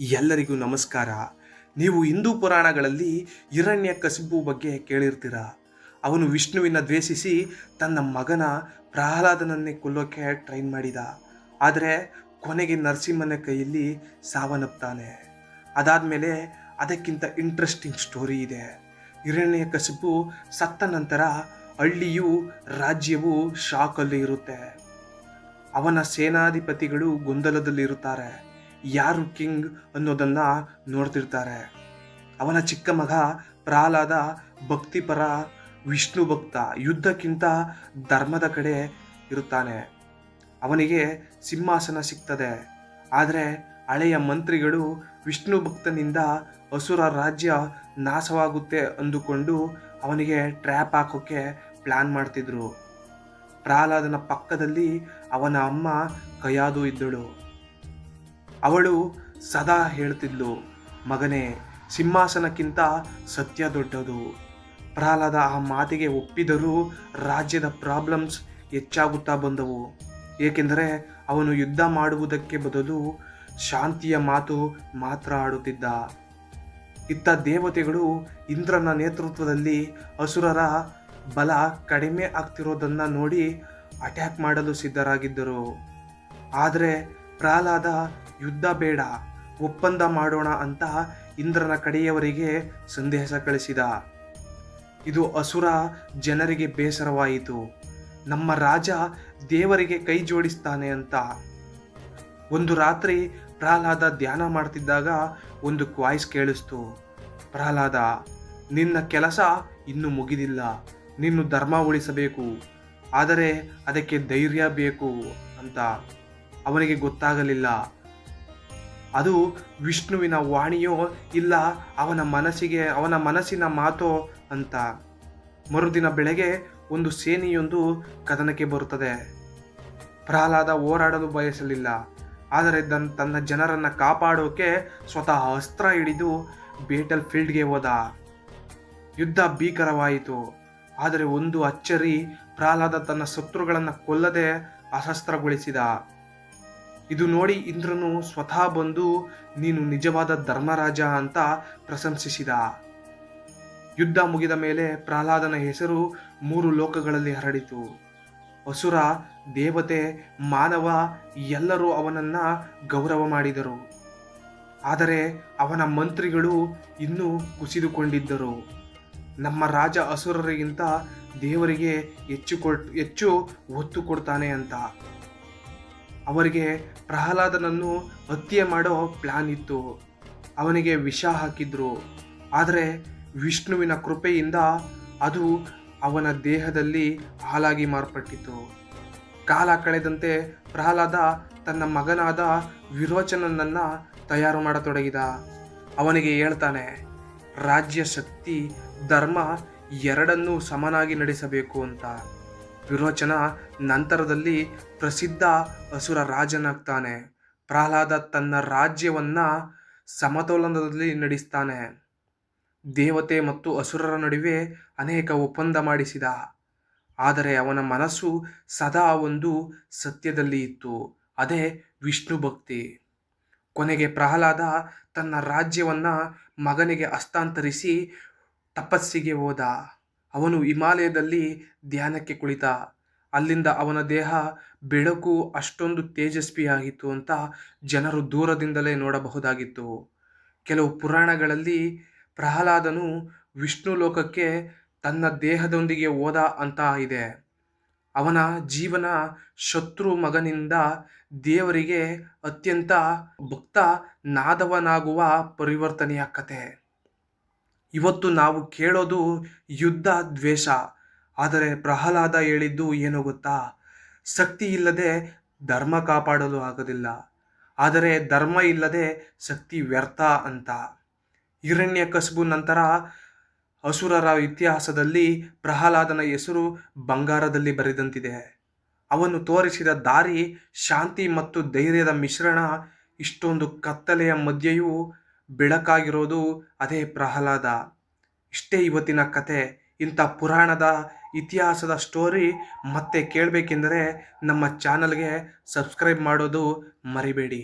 ಎಲ್ಲರಿಗೂ ನಮಸ್ಕಾರ. ನೀವು ಹಿಂದೂ ಪುರಾಣಗಳಲ್ಲಿ ಹಿರಣ್ಯ ಕಸಿಬು ಬಗ್ಗೆ ಕೇಳಿರ್ತೀರ? ಅವನು ವಿಷ್ಣುವಿನ ದ್ವೇಷಿಸಿ ತನ್ನ ಮಗನ ಪ್ರಹ್ಲಾದನನ್ನೇ ಕೊಲ್ಲೋಕೆ ಟ್ರೈನ್ ಮಾಡಿದ. ಆದರೆ ಕೊನೆಗೆ ನರಸಿಂಹನ ಕೈಯಲ್ಲಿ ಸಾವನ್ನಪ್ತಾನೆ. ಅದಾದಮೇಲೆ ಅದಕ್ಕಿಂತ ಇಂಟ್ರೆಸ್ಟಿಂಗ್ ಸ್ಟೋರಿ ಇದೆ. ಹಿರಣ್ಯ ಕಸಿಬು ಸತ್ತ ನಂತರ ಹಳ್ಳಿಯು, ರಾಜ್ಯವು ಶಾಕಲ್ಲಿ ಇರುತ್ತೆ. ಅವನ ಸೇನಾಧಿಪತಿಗಳು ಗೊಂದಲದಲ್ಲಿರುತ್ತಾರೆ. ಯಾರು ಕಿಂಗ್ ಅನ್ನೋದನ್ನ ನೋಡ್ತಿರ್ತಾರೆ. ಅವನ ಚಿಕ್ಕ ಮಗ ಪ್ರಹ್ಲಾದ ಭಕ್ತಿಪರ ವಿಷ್ಣು ಭಕ್ತ, ಯುದ್ಧಕ್ಕಿಂತ ಧರ್ಮದ ಕಡೆ ಇರುತ್ತಾನೆ. ಅವನಿಗೆ ಸಿಂಹಾಸನ ಸಿಗ್ತದೆ. ಆದರೆ ಹಳೆಯ ಮಂತ್ರಿಗಳು ವಿಷ್ಣು ಭಕ್ತನಿಂದ ಅಸುರ ರಾಜ್ಯ ನಾಶವಾಗುತ್ತೆ ಅಂದುಕೊಂಡು ಅವನಿಗೆ ಟ್ರ್ಯಾಪ್ ಹಾಕೋಕ್ಕೆ ಪ್ಲ್ಯಾನ್ ಮಾಡ್ತಿದ್ರು. ಪ್ರಹ್ಲಾದನ ಪಕ್ಕದಲ್ಲಿ ಅವನ ಅಮ್ಮ ಕಯಾದು ಇದ್ದಳು. ಅವಳು ಸದಾ ಹೇಳ್ತಿದ್ಲು, ಮಗನೇ, ಸಿಂಹಾಸನಕ್ಕಿಂತ ಸತ್ಯ ದೊಡ್ಡದು. ಪ್ರಹ್ಲಾದ ಆ ಮಾತಿಗೆ ಒಪ್ಪಿದರೂ ರಾಜ್ಯದ ಪ್ರಾಬ್ಲಮ್ಸ್ ಹೆಚ್ಚಾಗುತ್ತಾ ಬಂದವು. ಏಕೆಂದರೆ ಅವನು ಯುದ್ಧ ಮಾಡುವುದಕ್ಕೆ ಬದಲು ಶಾಂತಿಯ ಮಾತು ಮಾತ್ರ ಆಡುತ್ತಿದ್ದ. ಇತ್ತ ದೇವತೆಗಳು ಇಂದ್ರನ ನೇತೃತ್ವದಲ್ಲಿ ಅಸುರರ ಬಲ ಕಡಿಮೆ ಆಗ್ತಿರೋದನ್ನು ನೋಡಿ ಅಟ್ಯಾಕ್ ಮಾಡಲು ಸಿದ್ಧರಾಗಿದ್ದರು. ಆದರೆ ಪ್ರಹ್ಲಾದ, ಯುದ್ಧ ಬೇಡ, ಒಪ್ಪಂದ ಮಾಡೋಣ ಅಂತ ಇಂದ್ರನ ಕಡೆಯವರಿಗೆ ಸಂದೇಶ ಕಳಿಸಿದ. ಇದು ಅಸುರ ಜನರಿಗೆ ಬೇಸರವಾಯಿತು. ನಮ್ಮ ರಾಜ ದೇವರಿಗೆ ಕೈ ಜೋಡಿಸ್ತಾನೆ ಅಂತ. ಒಂದು ರಾತ್ರಿ ಪ್ರಹ್ಲಾದ ಧ್ಯಾನ ಮಾಡ್ತಿದ್ದಾಗ ಒಂದು ಕ್ವಾಯ್ಸ್ ಕೇಳಿಸ್ತು. ಪ್ರಹ್ಲಾದ, ನಿನ್ನ ಕೆಲಸ ಇನ್ನೂ ಮುಗಿದಿಲ್ಲ. ನಿನ್ನ ಧರ್ಮ ಉಳಿಸಬೇಕು. ಆದರೆ ಅದಕ್ಕೆ ಧೈರ್ಯ ಬೇಕು ಅಂತ. ಅವನಿಗೆ ಗೊತ್ತಾಗಲಿಲ್ಲ. ಅದು ವಿಷ್ಣುವಿನ ವಾಣಿಯೋ ಇಲ್ಲ ಅವನ ಮನಸ್ಸಿಗೆ, ಅವನ ಮನಸ್ಸಿನ ಮಾತೋ ಅಂತ. ಮರುದಿನ ಬೆಳಗ್ಗೆ ಒಂದು ಸೇನೆಯೊಂದು ಕದನಕ್ಕೆ ಬರುತ್ತದೆ. ಪ್ರಹ್ಲಾದ ಹೋರಾಡಲು ಬಯಸಲಿಲ್ಲ. ಆದರೆ ತನ್, ತನ್ನ ಜನರನ್ನು ಕಾಪಾಡೋಕೆ ಸ್ವತಃ ಅಸ್ತ್ರ ಹಿಡಿದು ಬೇಟಲ್ ಫೀಲ್ಡ್ಗೆ ಹೋದ. ಯುದ್ಧ ಭೀಕರವಾಯಿತು. ಆದರೆ ಒಂದು ಅಚ್ಚರಿ ಪ್ರಹ್ಲಾದ ತನ್ನ ಶತ್ರುಗಳನ್ನು ಕೊಲ್ಲದೆ ಅಶಸ್ತ್ರಗೊಳಿಸಿದ. ಇದು ನೋಡಿ ಇಂದ್ರನು ಸ್ವತಃ ಬಂದು, ನೀನು ನಿಜವಾದ ಧರ್ಮರಾಜ ಅಂತ ಪ್ರಶಂಸಿಸಿದ. ಯುದ್ಧ ಮುಗಿದ ಮೇಲೆ ಪ್ರಹ್ಲಾದನ ಹೆಸರು ಮೂರು ಲೋಕಗಳಲ್ಲಿ ಹರಡಿತು. ಅಸುರ, ದೇವತೆ, ಮಾನವ ಎಲ್ಲರೂ ಅವನನ್ನ ಗೌರವ ಮಾಡಿದರು. ಆದರೆ ಅವನ ಮಂತ್ರಿಗಳು ಇನ್ನೂ ಕುಸಿದುಕೊಂಡಿದ್ದರು. ನಮ್ಮ ರಾಜ ಅಸುರರಿಗಿಂತ ದೇವರಿಗೆ ಹೆಚ್ಚು ಕೊಟ್, ಹೆಚ್ಚು ಒತ್ತು ಕೊಡ್ತಾನೆ ಅಂತ. ಅವರಿಗೆ ಪ್ರಹ್ಲಾದನನ್ನು ಹತ್ಯೆ ಮಾಡೋ ಪ್ಲಾನ್ ಇತ್ತು. ಅವನಿಗೆ ವಿಷ ಹಾಕಿದ್ರು. ಆದರೆ ವಿಷ್ಣುವಿನ ಕೃಪೆಯಿಂದ ಅದು ಅವನ ದೇಹದಲ್ಲಿ ಹಾಲಾಗಿ ಮಾರ್ಪಟ್ಟಿತು. ಕಾಲ ಕಳೆದಂತೆ ಪ್ರಹ್ಲಾದ ತನ್ನ ಮಗನಾದ ವಿರೋಚನನನ್ನು ತಯಾರು ಮಾಡತೊಡಗಿದ. ಅವನಿಗೆ ಹೇಳ್ತಾನೆ, ರಾಜ್ಯ ಶಕ್ತಿ, ಧರ್ಮ ಎರಡನ್ನೂ ಸಮನಾಗಿ ನಡೆಸಬೇಕು ಅಂತ. ವಿರೋಚನ ನಂತರದಲ್ಲಿ ಪ್ರಸಿದ್ಧ ಅಸುರ ರಾಜನಾಗ್ತಾನೆ ಪ್ರಹ್ಲಾದ ತನ್ನ ರಾಜ್ಯವನ್ನ ಸಮತೋಲನದಲ್ಲಿ ನಡೆಸ್ತಾನೆ. ದೇವತೆ ಮತ್ತು ಅಸುರರ ನಡುವೆ ಅನೇಕ ಒಪ್ಪಂದ ಮಾಡಿಸಿದ. ಆದರೆ ಅವನ ಮನಸ್ಸು ಸದಾ ಒಂದು ಸತ್ಯದಲ್ಲಿ ಇತ್ತು, ಅದೇ ವಿಷ್ಣು ಭಕ್ತಿ. ಕೊನೆಗೆ ಪ್ರಹ್ಲಾದ ತನ್ನ ರಾಜ್ಯವನ್ನ ಮಗನಿಗೆ ಹಸ್ತಾಂತರಿಸಿ ತಪಸ್ಸಿಗೆ ಹೋದ. ಅವನು ಹಿಮಾಲಯದಲ್ಲಿ ಧ್ಯಾನಕ್ಕೆ ಕುಳಿತ. ಅಲ್ಲಿಂದ ಅವನ ದೇಹ ಬೆಳಕು ಅಷ್ಟೊಂದು ತೇಜಸ್ವಿಯಾಗಿತ್ತು ಅಂತ ಜನರು ದೂರದಿಂದಲೇ ನೋಡಬಹುದಾಗಿತ್ತು. ಕೆಲವು ಪುರಾಣಗಳಲ್ಲಿ ಪ್ರಹ್ಲಾದನು ವಿಷ್ಣು ಲೋಕಕ್ಕೆ ತನ್ನ ದೇಹದೊಂದಿಗೆ ಹೋದ ಅಂತ ಇದೆ. ಅವನ ಜೀವನ ಶತ್ರು ಮಗನಿಂದ ದೇವರಿಗೆ ಅತ್ಯಂತ ಭಕ್ತ ನಾದವನಾಗುವ ಪರಿವರ್ತನೆಯ ಕತೆ. ಇವತ್ತು ನಾವು ಕೇಳೋದು ಯುದ್ಧ ದ್ವೇಷ. ಆದರೆ ಪ್ರಹ್ಲಾದ ಹೇಳಿದ್ದು ಏನು ಗೊತ್ತಾ? ಶಕ್ತಿ ಇಲ್ಲದೆ ಧರ್ಮ ಕಾಪಾಡಲು ಆಗೋದಿಲ್ಲ. ಆದರೆ ಧರ್ಮ ಇಲ್ಲದೆ ಶಕ್ತಿ ವ್ಯರ್ಥ ಅಂತ. ಹಿರಣ್ಯ ಕಸಬು ನಂತರ ಅಸುರರ ಇತಿಹಾಸದಲ್ಲಿ ಪ್ರಹ್ಲಾದನ ಹೆಸರು ಬಂಗಾರದಲ್ಲಿ ಬರೆದಂತಿದೆ. ಅವನು ತೋರಿಸಿದ ದಾರಿ, ಶಾಂತಿ ಮತ್ತು ಧೈರ್ಯದ ಮಿಶ್ರಣ, ಇಷ್ಟೊಂದು ಕತ್ತಲೆಯ ಮಧ್ಯೆಯೂ ಬೆಳಕಾಗಿರೋದು ಅದೇ ಪ್ರಹ್ಲಾದ. ಇಷ್ಟೇ ಇವತ್ತಿನ ಕತೆ, ಇಂಥ ಪುರಾಣದ ಇತಿಹಾಸದ ಸ್ಟೋರಿ ಮತ್ತೆ ಕೇಳಬೇಕೆಂದರೆ ನಮ್ಮ ಚಾನಲ್ಗೆ ಸಬ್ಸ್ಕ್ರೈಬ್ ಮಾಡೋದು ಮರಿಬೇಡಿ.